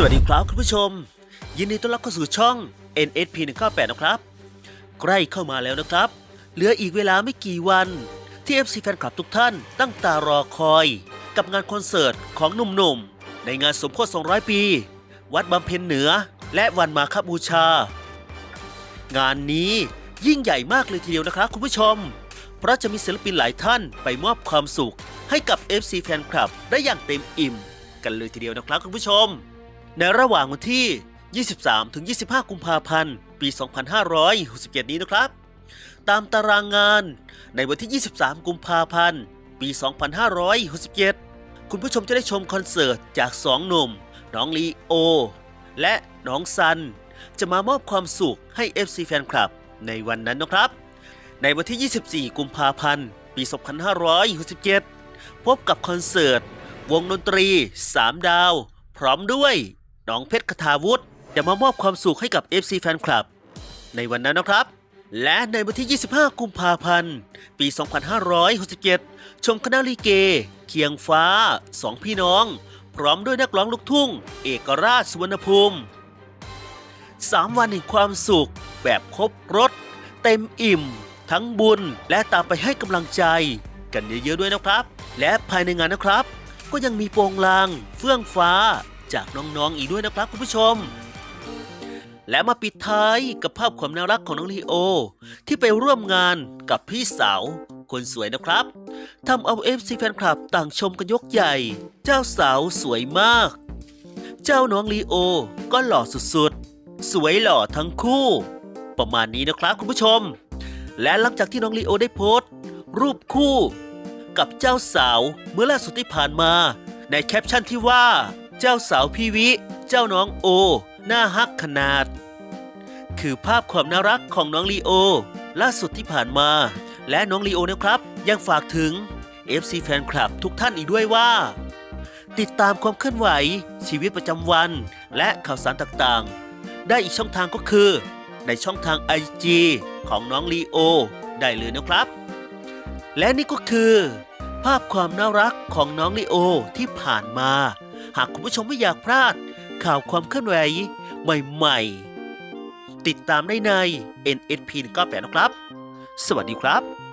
สวัสดีครับคุณผู้ชม ยินดีต้อนรับเข้าสู่ช่อง NSP 198นะครับ ใกล้เข้ามาแล้วนะครับ เหลืออีกเวลาไม่กี่วัน ที่ FC แฟนคลับทุกท่านตั้งตารอคอย กับงานคอนเสิร์ตของหนุ่มๆ ในงานสมโพธิ200 ปี วัดบำเพ็ญเหนือ และวันมาคบูชา งานนี้ยิ่งใหญ่มากเลยทีเดียวนะครับคุณผู้ชม เพราะจะมีศิลปินหลายท่านไปมอบความสุข ให้กับ FC แฟนคลับได้อย่างเต็มอิ่ม กันเลยทีเดียวนะครับคุณผู้ชม ในระหว่างวันที่ 23 ถึง 25 กุมภาพันธ์ ปี 2567 นี้นะครับ ตามตารางงานในวันที่ 23 กุมภาพันธ์ ปี 2567 คุณผู้ชมจะได้ชมคอนเสิร์ตจาก 2 หนุ่ม น้องลีโอ และน้องซัน จะมามอบความสุขให้ FC แฟนคลับในวันนั้นนะครับ ในวันที่ 24 กุมภาพันธ์ ปี 2567 พบกับคอนเสิร์ต วงดนตรี 3 ดาว พร้อมด้วย น้องเพชรคทาวุฒิจะมามอบความสุขให้กับ FC แฟนคลับ ในวันนั้นนะครับ และในวันที่ 25 กุมภาพันธ์ ปี 2567 ชมคณะลิเก เคียงฟ้าสองพี่น้อง พร้อมด้วยนักร้องลูกทุ่ง เอกราชสุวรรณภูมิ 3 วันแห่งความสุข แบบครบรถ เต็มอิ่ม ทั้งบุญและตามไปให้กำลังใจ กันเยอะๆด้วยนะครับ และภายในงานนะครับ ก็ยังมีโปรงลาง เฟื่องฟ้า จากน้องๆอีกด้วยนะครับคุณผู้ชม และมาปิดท้ายกับภาพความน่ารักของน้องลีโอ ที่ไปร่วมงานกับพี่สาว คนสวยนะครับทำเอาเอฟซีแฟนคลับต่างชมกันยกใหญ่ เจ้าสาวสวยมาก เจ้าน้องลีโอก็หล่อสุดๆ สวยหล่อทั้งคู่ ประมาณนี้นะครับคุณผู้ชม และหลังจากที่น้องลีโอได้โพสต์ รูปคู่กับเจ้าสาวเมื่อล่าสุดที่ผ่านมาในแคปชั่นที่ว่า เจ้าสาวพี่วิ เจ้าน้องโอหน้าฮักขนาด คือภาพความน่ารักของน้องลีโอ ล่าสุดที่ผ่านมา และน้องลีโอนะครับ ยังฝากถึง FC แฟนคลับทุกท่านอีกด้วยว่า ติดตามความเคลื่อนไหว ชีวิตประจำวัน และข่าวสารต่างๆ ได้อีกช่องทางก็คือ ในช่องทาง IG ของน้องลีโอ ได้เลยนะครับ และนี่ก็คือ ภาพความน่ารักของน้องลีโอที่ผ่านมา หากคุณผู้ชมไม่อยากพลาด ข่าวความเคลื่อนไหวใหม่ๆ ติดตามได้ใน NSP 198 นะครับ สวัสดีครับ